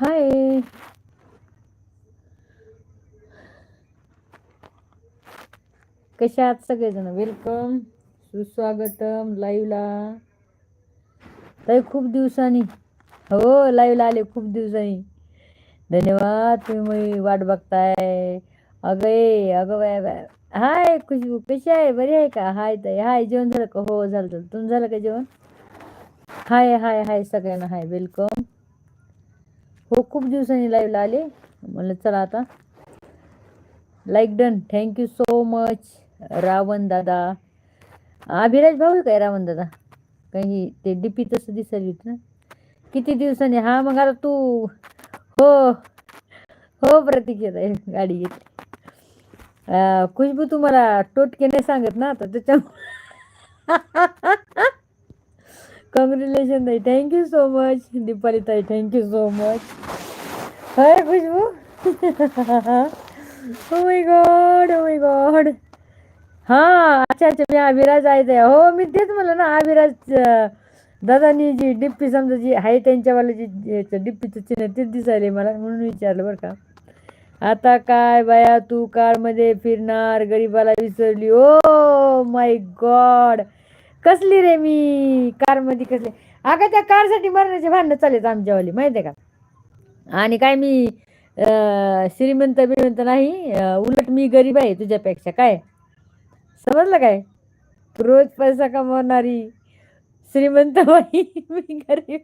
Hi. कशा आहात सगळेजण? वेलकम सुस्वागतम. लाईव्हला ताई खूप दिवसांनी. हो लाईव्हला आले खूप दिवसांनी. धन्यवाद तुम्ही वाट बघताय. अगं ए अगं बाय बाय. हाय खुशबू. कशी आहे? बरी आहे का? हाय ताई. हाय जेवण झालं का? हो झालं झालं. तुम्ही झालं का जेवण? हाय हाय हाय सगळ्यांना. हाय वेलकम हो खूप दिवसांनी लाईव्हला आले. म्हणलं चला आता. Like done thank you so much Ravan दादा. अभिराज भाऊ काय रावण दादा? काही ते डीपी तसं दिसायला होती ना. किती दिवसांनी? हा मग आता तू हो हो प्रतीक येत आहे. गाडी घेतली. खुशबू तुम्हाला टोटके नाही सांगत ना आता त्याच्या कॉंग्रॅच्युलेशन ताई थँक्यू सो मच दीपाली ताई thank you so much hi Khushboo oh my God oh my God हां अच्छा अच्छा मी अभिराज आहे ते. हो मी तेच म्हणलं ना अभिराज दादानी जी डिप्पी समजा जी आहे त्यांच्यावाला जी जी- डिप्पीचं चिन्ह तेच दिसायले मला म्हणून विचारलं बरं का. आता काय बाया तू कारमध्ये फिरणार गरीबाला विसरली. ओ माय गॉड कसली रे मी कारमध्ये कसली? अगं त्या कारसाठी मरण्याचे भांडणं चालेत आमच्यावाली माहिती आहे का? आणि काय मी श्रीमंत बिमंत नाही उलट मी गरीब आहे तुझ्यापेक्षा काय? समजलं काय? रोज पैसा कमावणारी श्रीमंत बाई मी गरीब.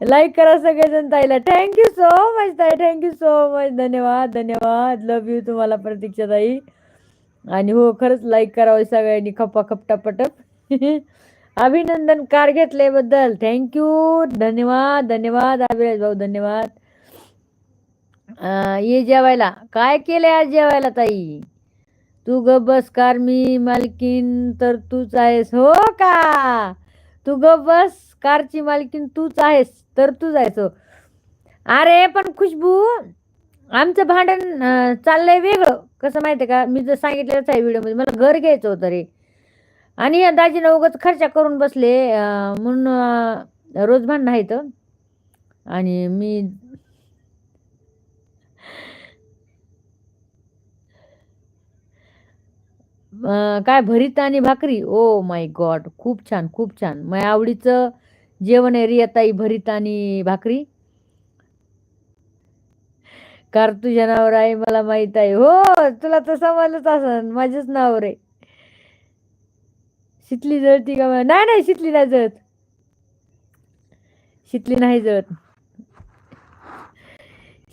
लाईक करा सगळेजण ताईला. थँक्यू सो मच ताई थँक्यू सो मच धन्यवाद धन्यवाद. लव यू तुम्हाला प्रतीक्षा ताई. आणि हो खरंच लाईक करावं सगळ्यांनी खप्पा खपटा पटप अभिनंदन कार घेतल्याबद्दल. थँक्यू धन्यवाद धन्यवाद अभिराज भाऊ धन्यवाद. ये जेवायला. काय केलंय आज जेवायला ताई? तू ग बस कार मी मालकीन तर तूच आहेस. हो का? तू ग बस कारची मालकीन तूच आहेस तर तूच आहेस. हो. अरे पण खुशबू आमचं भांडण अं, चाललंय वेगळं. कसं माहिती आहे का? मी जर सांगितलेलंच आहे व्हिडिओमध्ये मला घर घ्यायचं होतं रे. आणि या दाजीनं उगाच खर्चा करून बसले अं, म्हणून अं, रोज भांडणं आहेत आणि मी अं, काय भरीत आणि भाकरी? ओ माय गॉड खूप छान खूप छान. माझ्या आवडीचं जेवण आहे रियाताई भरीत आणि भाकरी. कार तुझ्या नावावर आहे मला माहीत आहे. हो तुला तर समजलंच असन. माझ्याच नावावर आहे. शितली जळती का नाही नाही शितली नाही जळत. शितली नाही जळत.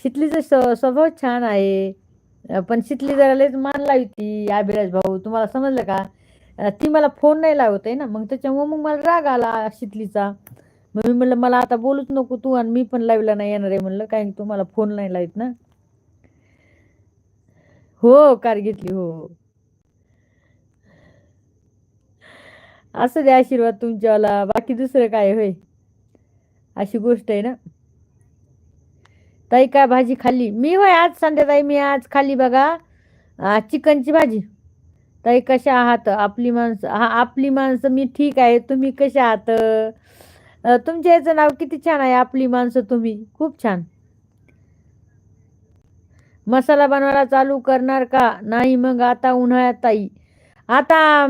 शितलीचा स्व- स्वभाव छान आहे. पण शितली जरा लयच मान लावती अभिराज भाऊ. तुम्हाला समजलं का? ती मला फोन नाही लावत आहे ना. मग त्याच्यामुळे मग मला राग आला शितलीचा. मग मी म्हणलं मला आता बोलूच नको तू आणि मी पण लावला नाही येणार आहे. म्हणलं काय तू मला फोन नाही लावत ना? हो कार घेतली हो. असं दे आशीर्वाद तुमच्यावाला बाकी दुसरं काय होय? अशी गोष्ट आहे ना? ताई काय भाजी खाल्ली? मी होय आज संध्याताई मी आज खाल्ली बघा. चिकनची भाजी. ताई कशा आहात? आपली माणसं हा आपली माणसं मी ठीक आहे. तुम्ही कशा आहात? तुमच्या याचं नाव किती छान आहे आपली माणसं तुम्ही. खूप छान. मसाला बनवायला चालू करणार का? नाही मग आता उन्हाळ्यात ताई. आता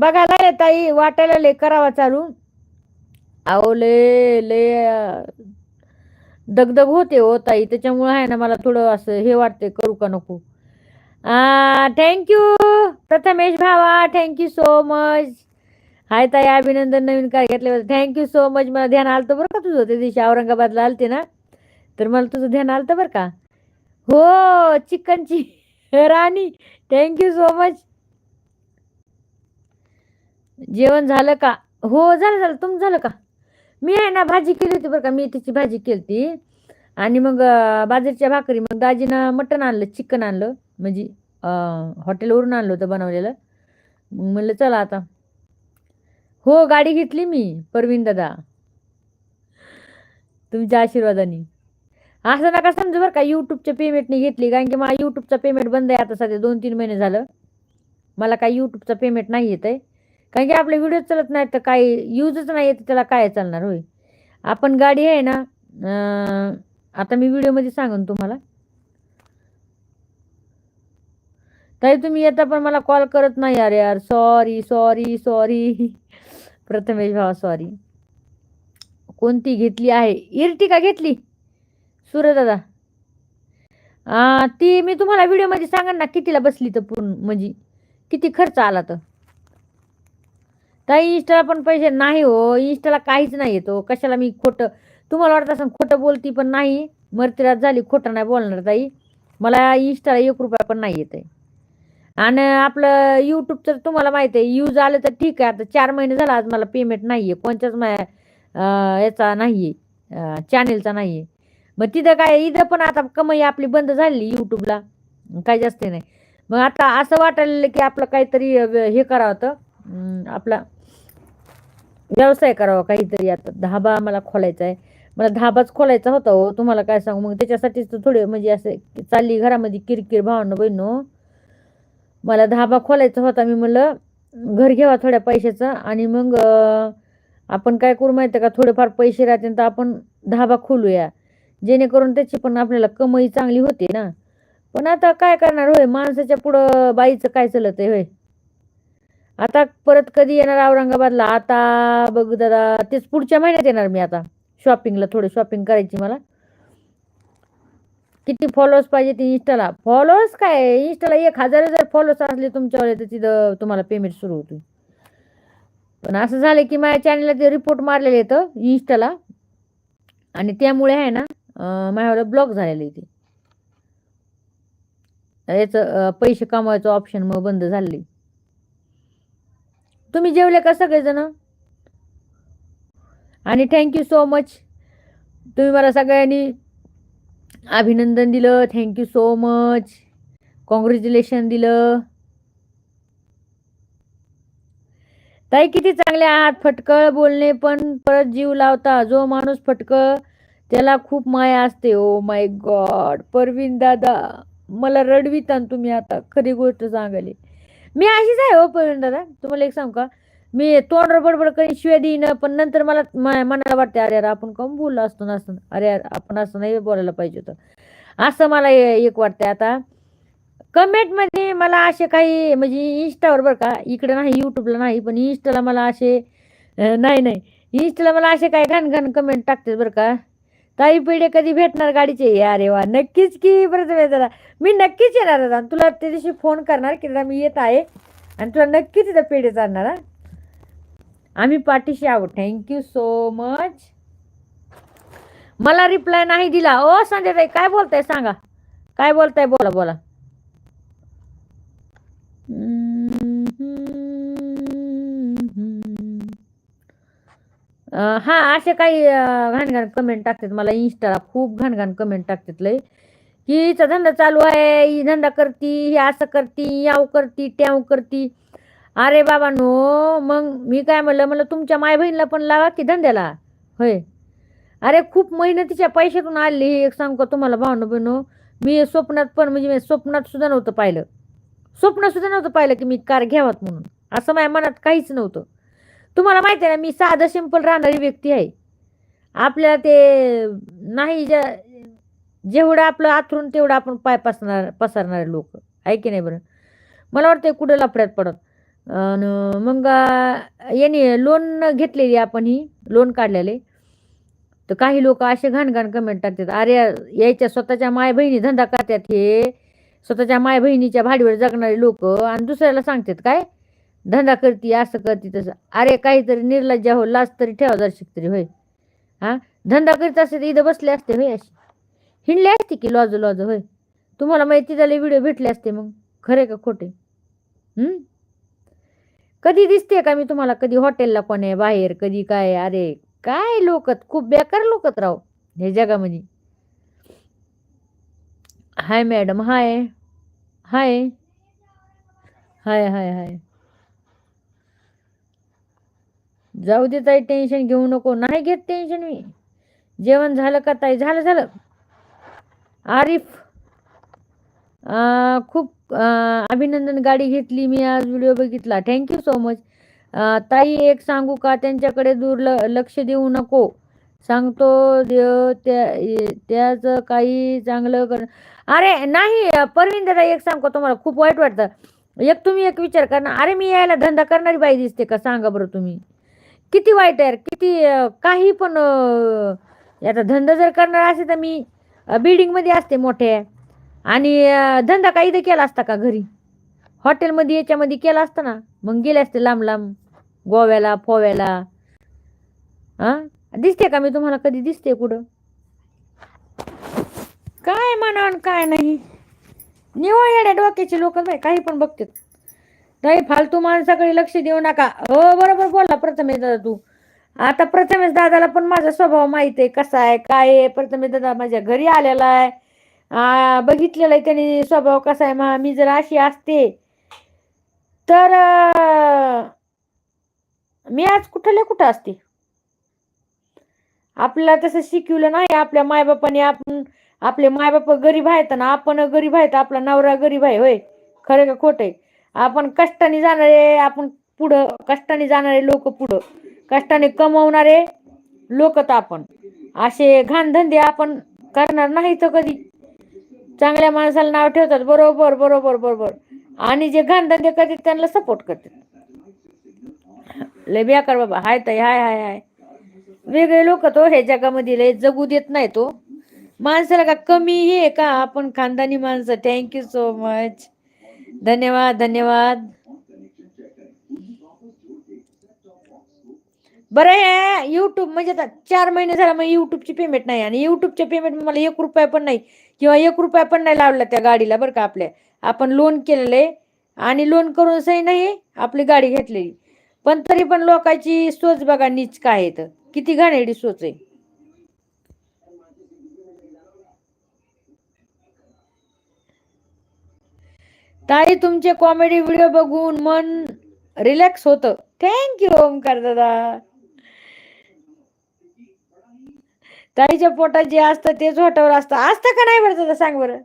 बघायला लागले ताई वाटायला ले करावा चालू. अहो ले ले दगदग होते हो ताई. त्याच्यामुळं आहे ना मला थोडं असं हे वाटते करू का नको? थँक्यू प्रथमेश भावा थँक्यू सो मच हाय ताई अभिनंदन नवीन काय घेतल्याबद्दल. थँक्यू सो मच मला ध्यान आलं बरं का तुझं? त्या दिवशी औरंगाबादला आलते ना? तर मला तुझं ध्यान आलं बरं का? हो चिकनची राणी. थँक्यू सो मच जेवण झालं का? हो झालं झालं. तुमचं झालं का? मी आहे ना भाजी केली होती बरं का. मेथीची भाजी केली होती आणि मग बाजरीच्या भाकरी. मग दाजीनं मटण आणलं चिकन आणलं. म्हणजे हॉटेलवरून आणलं होतं बनवलेलं. मग म्हणलं चला आता. हो गाडी घेतली मी परवीन दादा. तुमच्या आशीर्वादाने. असं नका समजू बरं का यूट्यूबच्या पेमेंटने घेतली कारण की मला युट्यूबचा पेमेंट बंद आहे आता सध्या दोन तीन महिने झालं. मला काही युट्यूबचा पेमेंट नाही येत आहे. कारण की आपले व्हिडिओ चालत नाहीत तर काही यूजच नाही येत त्याला काय चालणार होय? आपण गाडी आहे ना आता मी व्हिडिओमध्ये सांगून तुम्हाला. ताई तुम्ही येता पण मला कॉल करत नाही अरे यार सॉरी सॉरी सॉरी प्रथमेश भावा सॉरी कोणती घेतली आहे? इर्टिका घेतली? सूर्यदादा आ, ती मी तुम्हाला व्हिडिओमध्ये सांगा ना कितीला बसली तर पूर्ण म्हणजे किती खर्च आला तर. ताई इंस्टाला पण पैसे नाही हो. इंस्टाला काहीच नाही येतो. कशाला मी खोटं तुम्हाला वाटत असं खोटं बोलती पण नाही. मरतिरात झाली खोटं नाही बोलणार ताई. मला इंस्टाला एक रुपया पण नाही येत आहे आणि आपलं यूट्यूब तर तुम्हाला माहिती आहे यूज आलं तर ठीक आहे. आता चार महिने झाला आज मला पेमेंट नाही आहे कोणत्याच मा याचा नाही आहे चॅनेलचा नाही आहे मग तिथं काय इथं पण आता कमाई आपली बंद झाली यूट्यूबला काय जास्त नाही. मग आता असं वाटायला की आपलं काहीतरी हे करावं तर आपला व्यवसाय करावा काहीतरी आता. धाबा मला खोलायचा आहे. मला धाबाच खोलायचा होता हो. तुम्हाला काय सांगू? मग त्याच्यासाठीच तर थोडे म्हणजे असे चालली घरामध्ये किरकिर भावनं बहिणो हो. मला धाबा खोलायचा होता. मी म्हणलं घर घ्यावा थोड्या पैशाचं आणि मग आपण काय करू माहिती आहे का? थोडेफार पैसे राहतील तर आपण धाबा खोलूया. जेणेकरून त्याची पण आपल्याला कमाई चांगली होते ना. पण आता काय करणार होय? माणसाच्या पुढं बाईचं काय चालत आहे होय? आता परत कधी येणार औरंगाबादला? आता बघ दादा तेच पुढच्या महिन्यात येणार मी आता. शॉपिंगला थोडं शॉपिंग करायची मला. किती फॉलोअर्स पाहिजे ते इंस्टाला फॉलोअर्स काय? इंस्टाला एक हजार जर फॉलोअर्स असले तुमच्यावर तर तिथं तुम्हाला पेमेंट सुरू होते पण असं झालं की माझ्या चॅनलला ते रिपोर्ट मारलेले येतं इंस्टाला आणि त्यामुळे आहे ना माझ्यावर ब्लॉक झालेली ते. याचं पैसे कमवायचं ऑप्शन मग बंद झाले तुम्ही जेवले का सगळेजण? आणि थँक्यू सो मच तुम्ही मला सगळ्यांनी अभिनंदन दिलं. थँक्यू सो मच कॉंग्रॅच्युलेशन दिलं. ताई किती चांगले आहात. फटकळ बोलणे पण परत जीव लावता. जो माणूस फटकळ त्याला खूप माया असते. ओ माय गॉड. परवीन दादा मला रडवितान तुम्ही आता. खरी गोष्ट सांगायली मी अशीच आहे हो परवीन दादा. तुम्हाला एक सांगू का? मी तोंड बडबड करीन शिवाय देईन पण नंतर मला मनाला वाटते अरे यार आपण कम बोललो असतो ना असं? अरे यार आपण असं नाही बोलायला पाहिजे होतं. असं मला एक वाटतंय. आता कमेंटमध्ये मला असे काही म्हणजे इंस्टावर बरं का इकडे नाही यूट्यूबला नाही पण इंस्टाला मला असे नाही नाही. इंस्टाला मला असे काही घाण घाण कमेंट टाकते बरं का. ताई पिढे कधी भेटणार गाडीचे? अरे वा नक्कीच की बरं दादा मी नक्कीच येणार दादा आणि तुला त्या दिवशी फोन करणार की दादा मी येत आहे आणि तुला नक्कीच तिथं पेढे चालणार आम्ही पाठीशी आहोत. थँक्यू सो मच मला रिप्लाय नाही दिला. ओ संध्याताई काय बोलताय? सांगा. काय बोलताय? बोला बोला. हा असे काही घाणघाण कमेंट टाकतात मला इंस्टाला खूप घाणघाण कमेंट टाकतात लय. की हिचा धंदा चालू आहे ही धंदा करती ही असं करती याव करती ट्याव करती. अरे बाबा नो मग मी काय म्हणलं म्हणलं तुमच्या माय बहिणीला पण लावा की धंद्याला? होय. अरे खूप मेहनतीच्या पैशातून आली ही. एक सांगू का तुम्हाला भावनो बहिणो मी स्वप्नात पण म्हणजे मी स्वप्नात सुद्धा नव्हतं पाहिलं. स्वप्न सुद्धा नव्हतं पाहिलं की मी कार घ्यावात म्हणून. असं माझ्या मनात काहीच नव्हतं. तुम्हाला माहिती आहे ना मी साधं सिंपल राहणारी व्यक्ती आहे. आपल्याला ते नाही ज्या जेवढं आपलं आथरून तेवढं आपण पाय पसरणार पसरणारे लोक. आहे की नाही बरं? मला वाटतं कुठं लफड्यात पडत. मग याने लोन घेतलेली आपण ही लोन काढलेले. तर काही लोक असे घाणघाण कमेंट टाकतात. अरे यायच्या स्वतःच्या माय बहिणी धंदा करतात हे. स्वतःच्या माय बहिणीच्या भाडीवर जगणारे लोक. आणि दुसऱ्याला सांगतात काय? धंदा करती असं करती तसं. अरे काहीतरी निर्लज्जा हो लाज तरी ठेवा जरशिक तरी होय. हां? धंदा करीत असते तर इथं बसले असते होय अशी. हिंडले असते की लॉज लॉज होय. तुम्हाला माहिती झाले व्हिडिओ भेटले असते मग. खरे का खोटे? कधी दिसते का मी तुम्हाला? कधी हॉटेलला कोणी बाहेर कधी काय अरे काय लोक खूप बेकार लोकत राव हे जगामध्ये. Hi madam hi. Hi. Hi hi hi. जाऊ दे ताई टेन्शन घेऊ नको. नाही घेत टेन्शन मी. जेवण झालं का ताई? झालं झालं. आरिफ खूप अभिनंदन गाडी घेतली मी आज व्हिडिओ बघितला. थँक्यू सो मच ताई एक सांगू का? त्यांच्याकडे दुर्ल लक्ष देऊ नको. सांगतो देव त्या त्याचं काही चांगलं कर अरे नाही परवीन दादा एक सांगतो तुम्हाला. खूप वाईट वाटतं. एक तुम्ही एक विचार करणार. अरे मी यायला धंदा करणारी बाई दिसते का? सांगा बरं तुम्ही. किती वाईट आहे किती अं, काही पण अं, आता धंदा जर करणार असेल तर मी बिल्डिंगमध्ये असते मोठे. आणि अं, धंदा काही इथं केला असता का घरी? हॉटेलमध्ये याच्यामध्ये केला असता ना? मग गेले असते लांब लांब गोव्याला फोव्याला. हां दिसते का मी तुम्हाला? कधी दिसते कुठं? काय म्हणा आणि काय नाही. निवळ येड्या डोक्याचे लोक काही पण बघतात. नाही फालतू माणसाकडे लक्ष देऊ नका. हो बरोबर बोला प्रथमेश दादा तू. आता प्रथमेश दादाला पण माझा स्वभाव माहीत आहे. कसा आहे काय आहे? प्रथमेश दादा माझ्या घरी आलेला आहे. बघितलेला आहे त्याने स्वभाव कसा आहे. मा मी जर अशी असते तर मी आज कुठल्या कुठं असते? आपल्याला तसं शिकवलं नाही. आपल्या मायबापाने आपण आपले मायबाप गरीब आहेत ना आपण गरीब आहेत. आपला नवरा गरीब आहे होय. खरं का खोट आहे? आपण कष्टाने जाणारे आपण पुढं कष्टाने जाणारे लोक पुढं कष्टाने कमवणारे लोक तर आपण. असे घाणधंदे आपण करणार नाही तर कधी. चांगल्या माणसाला नाव ठेवतात बरोबर बरोबर बरोबर. आणि जे घाणधंदे करतात त्यांना सपोर्ट करतात. लय बेकार बाबा हाय ताई हाय हाय हाय. वेगळे लोक तो हे जगामध्ये लय जगू देत नाही तो. माणसाला का कमी आहे का? आपण खानदानी माणसं थँक्यू सो मच धन्यवाद धन्यवाद. बरं हे युट्यूब म्हणजे आता चार महिने झाला मग युट्यूबची पेमेंट नाही आणि युट्यूबच्या पेमेंट मला एक रुपया पण नाही किंवा एक रुपया पण नाही लावला त्या गाडीला बरं का आपल्या. आपण लोन केलेलं आहे आणि लोन करून सही नाही आपली गाडी घेतलेली. पण तरी पण लोकांची सोच बघा नीच काय आहे तर. किती घाणेडी सोच आहे. ताई तुमचे कॉमेडी व्हिडिओ बघून मन रिलॅक्स होतं. थँक्यू ओमकार दादा. ताईच्या पोटात जे असतं तेच होटावर असतं असतं का नाही बरं दादा? सांग बरं.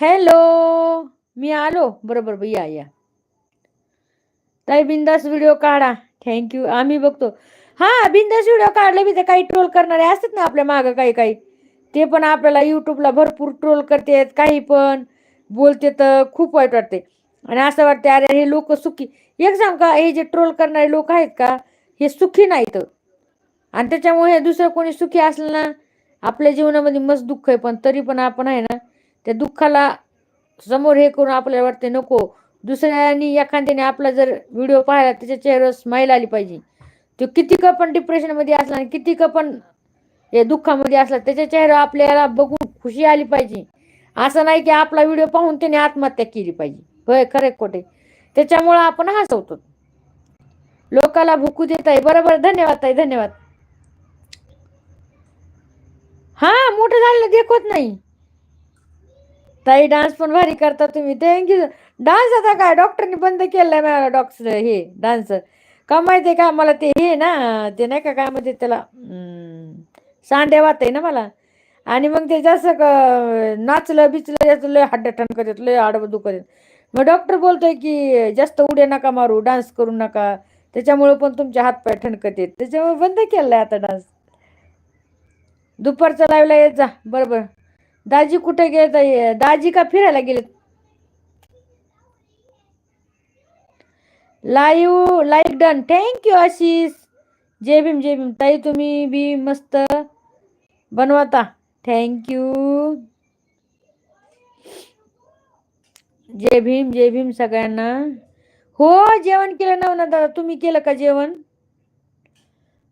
हॅलो मी आलो. बरोबर बरं, या या. ताई बिंदास व्हिडिओ काढा. थँक्यू आम्ही बघतो. हा बिंदास व्हिडिओ काढले बी ते काही ट्रोल करणारे असतात ना आपल्या मागं काही काही. ते पण आपल्याला युट्यूबला भरपूर ट्रोल करतात काही पण. बोलते तर खूप वाईट वाटते. आणि असं वाटते अरे हे लोक सुखी. एक सांग का हे जे ट्रोल करणारे लोक आहेत का हे सुखी नाहीत. आणि त्याच्यामुळे हे दुसरं कोणी सुखी असलं ना आपल्या जीवनामध्ये मस्त दुःख आहे पण तरी पण आपण आहे ना त्या दुःखाला समोर हे करून आपल्याला वाटते नको. दुसऱ्यानी एखाद्याने आपला जर व्हिडिओ पाहिला त्याच्या चेहऱ्यावर स्माईल आली पाहिजे. तो किती का पण डिप्रेशनमध्ये असला आणि किती का पण हे दुःखामध्ये असला त्याच्या चेहरा आपल्याला बघून खुशी आली पाहिजे. असं नाही की आपला व्हिडिओ पाहून त्याने आत्महत्या केली पाहिजे. होय खरे खोटे. त्याच्यामुळं आपण हसवतो. लोकाला भुकू देत आहे. बरोबर. धन्यवाद ताई धन्यवाद. हा मोठं झालेलं देखवत नाही. ताई डान्स पण भारी करता तुम्ही. थँक्यू डान्स आता काय? डॉक्टरनी बंद केलाय मला डॉक्टर हे डान्स का माहितीये का? मला ते हे ना ते नाही का काय म्हणते त्याला? सांडे सांड्या वात आहे ना मला. आणि मग ते जास्त नाचलं बिचलं याचं लय हड्ड्या ठणकत येत लय आडवं दुखत येत मग डॉक्टर बोलतोय की जास्त उड्या नका मारू डान्स करू नका. त्याच्यामुळे पण तुमचे हातपाय ठणकत येत त्याच्यामुळे बंद केलाय आता डान्स दुपारचा लाईव्हला येत जा. बरोबर. दाजी कुठे गेले दाजी का फिरायला गेलेत? Live like done. Thank you Ashish. जय भीम जय भीम. ताई तुम्ही बी मस्त बनवता थँक्यू जय भीम जय भीम सगळ्यांना. हो जेवण केलं ना ना दादा. तुम्ही केलं का जेवण?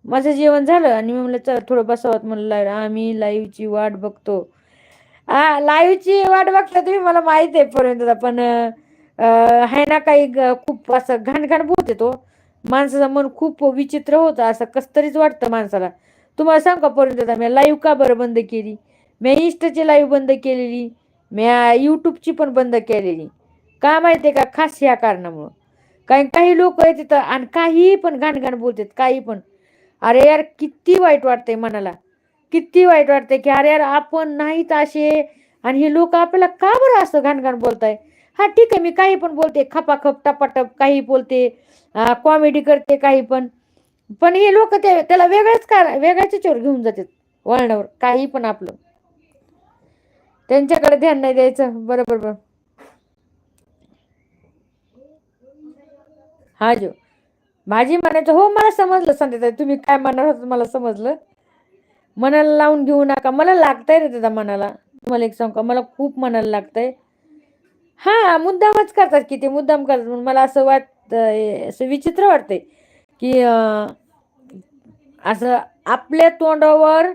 माझं जेवण झालं आणि मी म्हणलं चला थोडं बसावत म्हणलं लाईव्ह आम्ही लाईव्हची वाट बघतो. हा लाईव्हची वाट बघता तुम्ही? मला माहीत आहे पर्यंत पण आहे ना काही खूप असं घाण घाण बोलते तो माणसाचं मन खूप विचित्र होतं. असं कस तरीच वाटतं माणसाला. तुम्हाला सांग का दादा मी लाईव्ह का बरं बंद केली? मी इंस्टाची लाईव्ह बंद केलेली. मी यूट्यूबची पण बंद केलेली. का माहिती आहे का? खास ह्या कारणामुळं. कारण काही लोक आहेत तिथं आणि काही पण घाणघाण बोलतात काही पण. अरे यार किती वाईट वाटतंय मनाला. किती वाईट वाटतंय की अरे यार आपण नाहीत असे. आणि हे लोक आपल्याला का बरं असं घाणघाण बोलताय? हा ठीक आहे मी काही पण बोलते. खपाखप टपाटप काही बोलते. कॉमेडी करते काही पण. पण हे लोक ते त्याला वेगळ्याच का वेगळ्याच चोर घेऊन जातात वळणावर काही पण आपलं. त्यांच्याकडे ध्यान नाही द्यायचं बरोबर बरोबर. हा जो माझी म्हणायचं हो मला समजलं सांगते तुम्ही काय म्हणणार होत मला समजलं. मनाला लावून घेऊ नका मला लागतंय रे दादा मनाला. तुम्हाला एक सांग का मला खूप मनाला लागतंय. हा मुद्दामच करतात की ते मुद्दाम करतात मला असं वाट असं विचित्र वाटतंय. की असं आपल्या तोंडावर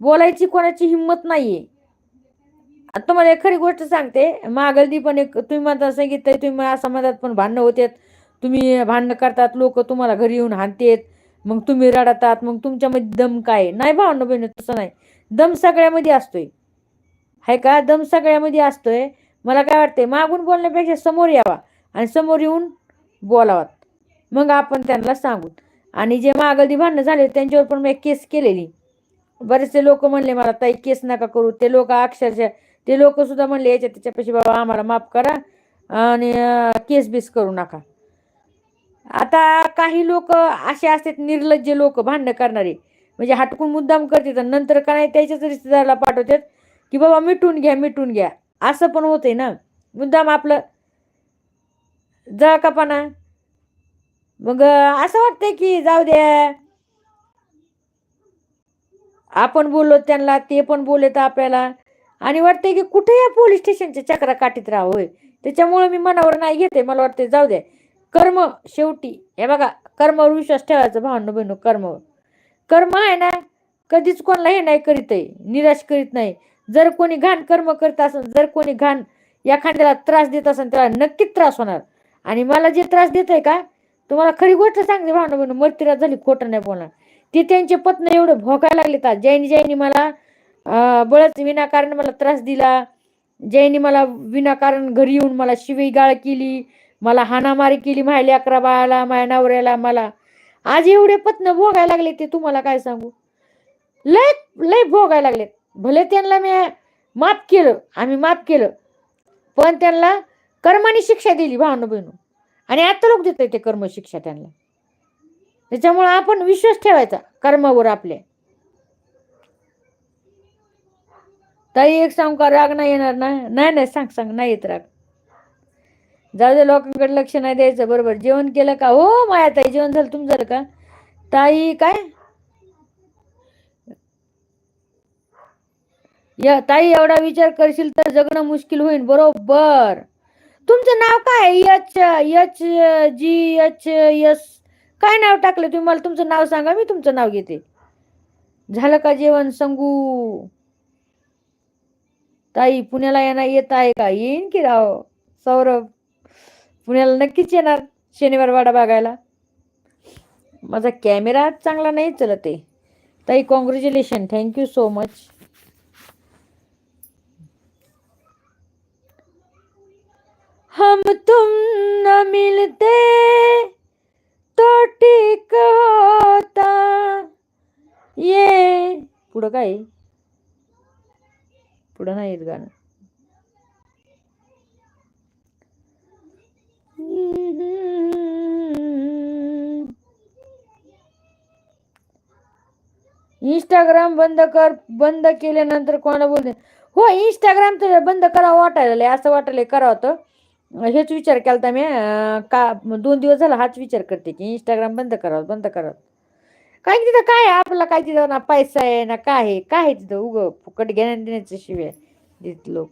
बोलायची कोणाची हिंमत नाहीये. आता तुम्हाला एक खरी गोष्ट सांगते. मागलदी पण एक तुम्ही म्हणता सांगितलं तुम्ही असं म्हणतात पण भांडणं होतात. तुम्ही भांडणं करतात लोक तुम्हाला घरी येऊन हाणतेत. मग तुम्ही रडतात मग तुमच्यामध्ये दम काय? नाही भावणं बहिण तसं नाही. दम सगळ्यामध्ये असतोय. हाय का? दम सगळ्यामध्ये असतोय. मला काय वाटतंय मागून बोलण्यापेक्षा समोर यावा आणि समोर येऊन बोलावात. मग आपण त्यांना सांगू. आणि जे मागलदी भांडणं झाले त्यांच्यावर पण मी केस केलेली. बरेचसे लोक म्हणले मला ताई केस नका करू. ते लोक अक्षरशः ते लोक सुद्धा म्हणले याच्या त्याच्यापाशी बाबा आम्हाला माफ करा आणि केस बीस करू नका. आता काही लोक असे असतात निर्लज्ज लोक भांडणं करणारे. म्हणजे हटकून मुद्दाम करतात नंतर काय त्याच्याच रिश्तेदाराला पाठवतात की बाबा मिटून घ्या मिटून घ्या. असं पण होतंय ना. मुद्दाम आपलं जळकापणा मग असं वाटतंय की जाऊ द्या. आपण बोललो त्यांना ते पण बोलत आपल्याला. आणि वाटतंय की कुठे या पोलीस स्टेशनच्या चक्रा काठीत राहावं होय. त्याच्यामुळे मी मनावर नाही घेते मला वाटते जाऊ द्या. कर्म शेवटी हे बघा कर्मावर विश्वास ठेवायचा भावनं बहिणू कर्मावर. कर्म आहे ना कधीच कोणाला हे नाही करीत आहे. निराश करीत नाही. जर कोणी घाण कर्म करत असेल जर कोणी घाण एखाद्याला त्रास देत असेल त्याला नक्कीच त्रास होणार. आणि मला जे त्रास देत आहे का तुम्हाला खरी गोष्ट सांगते भावना बहिणू मर्तिरात झाली खोटं नाही बोलणार. ते त्यांचे पत्न एवढे भोगायला लागले तर जैनी जैनी मला बळच विनाकारण मला त्रास दिला जैनी मला विनाकारण घरी येऊन मला शिवीगाळ केली मला हाणामारी केली माहिली अकरा बाळाला माझ्या नवऱ्याला मला. आज एवढे पत्न भोगायला लागले ते तुम्हाला काय सांगू? लय लय भोगायला लागलेत भले त्यांना मी माफ केलं आम्ही माफ केलं पण त्यांना कर्माने शिक्षा दिली भावना बहिणू. आणि आता लोक देत ते कर्म शिक्षा त्यांना. त्याच्यामुळे आपण विश्वास ठेवायचा कर्मावर आपले. ताई एक सांग का? राग नाही येणार ना? नाही नाही सांग सांग नाही येत राग. जाऊ दे लोकांकडे लक्ष नाही द्यायचं बरोबर. जेवण केलं का? हो माया ताई जेवण झालं तुम झालं का? ताई काय? या ताई एवढा विचार करशील तर जगणं मुश्किल होईल बरोबर. तुमचं नाव काय H H G H S काय नाव टाकलं तुम्ही? मला तुमचं नाव सांगा मी तुमचं नाव घेते. झालं का जेवण सांगू? ताई पुण्याला येणार येत आहे का? येईन की राव? सौरभ पुण्याला नक्कीच येणार शनिवार वाडा बघायला. माझा कॅमेरा चांगला नाही चला ते ताई congratulation thank you so much हम तुम न मिलते। तो ठीक होता। ये पुढं काय? पुढं नाही येत गाणं. इंस्टाग्राम बंद कर बंद केल्यानंतर कोणाला बोलते? हो इंस्टाग्राम तुझ्या बंद करावं वाटायला असं वाटायला करावं होतं. हेच विचार केला होता मी का दोन दिवस झाला हाच विचार करते की इंस्टाग्राम बंद करावं बंद करावं. काय तिथं काय आहे आपला काय तिथं ना पैसा आहे ना काय आहे काय आहे तिथं उगं फुकट घेण्या देण्याचं शिवाय देत लोक.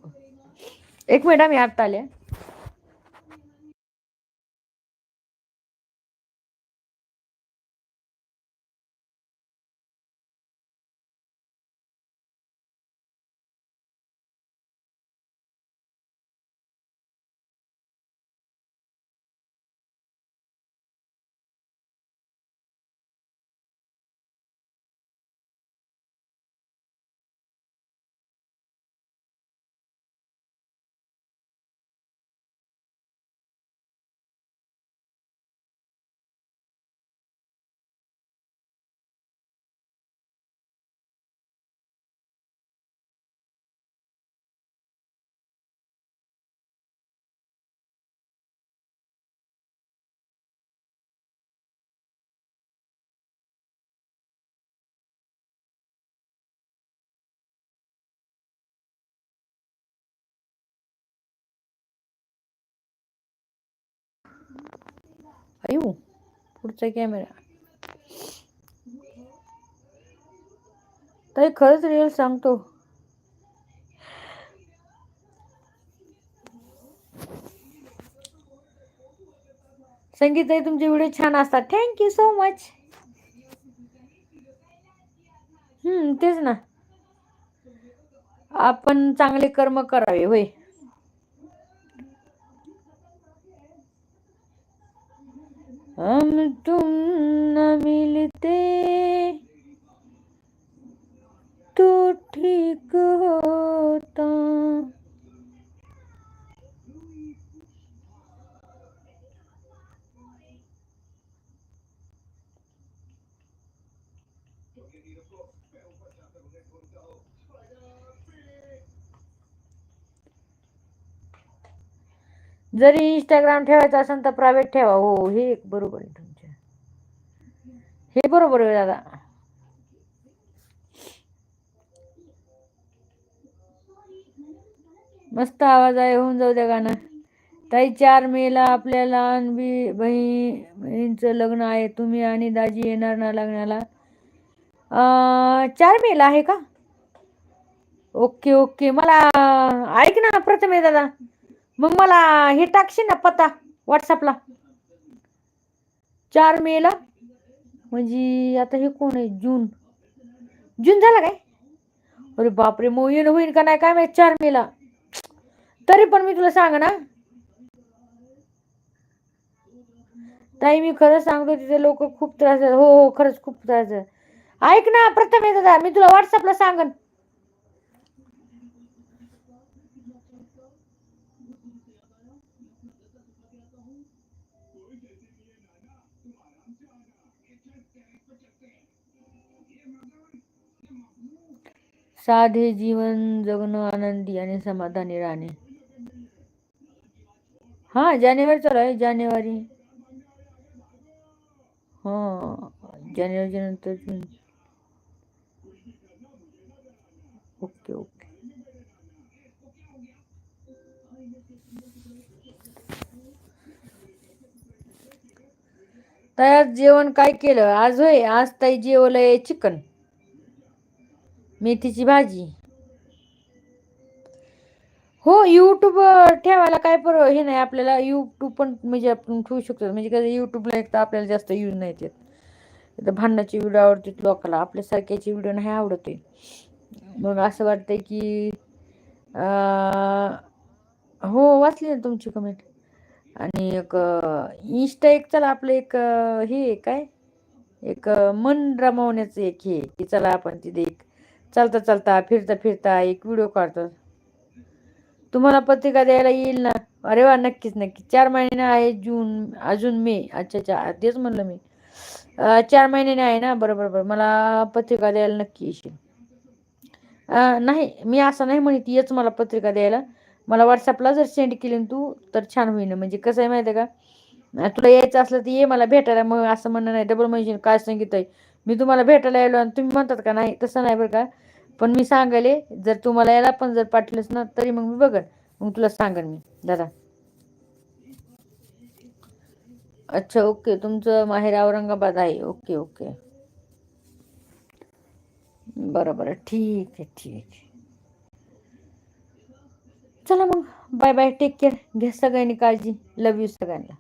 एक मिनिट आम्ही आत्ता आल्या अयो पुढचा कॅमेरा ताई खरंच रिअल सांगतो संगीत तुमचे व्हिडिओ छान असतात थँक्यू सो मच हम्म तेच ना. आपण चांगले कर्म करावे होय. हम तुम न मिलते तो ठीक होता जरी इंस्टाग्राम ठेवायचा असेल तर प्रायव्हेट ठेवा. हो हे एक बरोबर आहे तुमच्या हे बरोबर आहे दादा. मस्त आवाज आहे होऊन जाऊ द्या गाणं. ताई चार मेला आपल्याला अनबी बहीण बहीणचं लग्न आहे. तुम्ही आणि दाजी येणार ना लग्नाला? चार मेला आहे का? Okay okay. मला ऐक ना प्रथमे दादा. मग मला हे टाकशील ना पत्ता व्हॉट्सअपला चार मेला. म्हणजे आता हे कोण आहे? जून. जून झाला काय? अरे बापरे मग येणं होईल का नाही? काय माहीत? चार मेला. तरी पण मी तुला सांग ना. ताई मी खरंच सांगतो तिथे लोक खूप त्रास हो हो खरंच खूप त्रास ऐक ना प्रथम येत मी तुला व्हॉट्सअपला सांगन. साधे जीवन जगणं आनंदी आणि समाधानी राहणे. हा जानेवारी चालू आहे जानेवारी. हा जानेवारीच्या नंतर ओके ओके. ताई आज जेवण काय केलं? आज होय आज ताई जेवलंय चिकन. मेथीची भाजी. हो यूट्यूब ठेवायला काय पर हे नाही आपल्याला यूट्यूब पण म्हणजे आपण ठेवू शकतो. म्हणजे कसं यूट्यूबला एक तर आपल्याला जास्त यूज नाही येत तर भांडणाचे व्हिडिओ आवडतात लोकांना. आपल्यासारख्याचे व्हिडिओ नाही आवडत मग असं वाटतंय की हो वाचली ना तुमची कमेंट आणि एक इंस्टा एक चला आपलं एक हे आहे काय? एक मन रमवण्याचं एक हे की चला आपण तिथे एक चालता चालता फिरता फिरता एक व्हिडिओ काढतो. तुम्हाला पत्रिका द्यायला येईल ना? अरे वा नक्कीच नक्की चार महिने आहे जून अजून मे. अच्छा अच्छा. तेच म्हणलं मी. चार महिन्याने आहे ना? बरोबर बरोबर मला पत्रिका द्यायला नक्की येशील. नाही मी असं नाही म्हणत येच मला पत्रिका द्यायला. मला व्हॉट्सअपला जर सेंड केली तू तर छान होईल. म्हणजे कसं आहे माहिती आहे का? तुला यायचं असलं तर ये मला भेटायला. मग असं म्हणणं नाही. डबल म्हणजे काय सांगितलं आहे मी तुम्हाला भेटायला यायलो आणि तुम्ही म्हणतात का? नाही तसं नाही बरं का? पण मी सांगायले जर तुम्हाला याला पण जर पाठवलंच ना तरी मग मी बघन. मग तुला सांगन मी. दादा. अच्छा ओके. तुमचं माहेर औरंगाबाद आहे. Okay okay. बरं बरं. ठीक आहे ठीक आहे. चला मग. Bye bye. टेक केअर घ्या सगळ्यांनी काळजी. लव यू सगळ्यांना.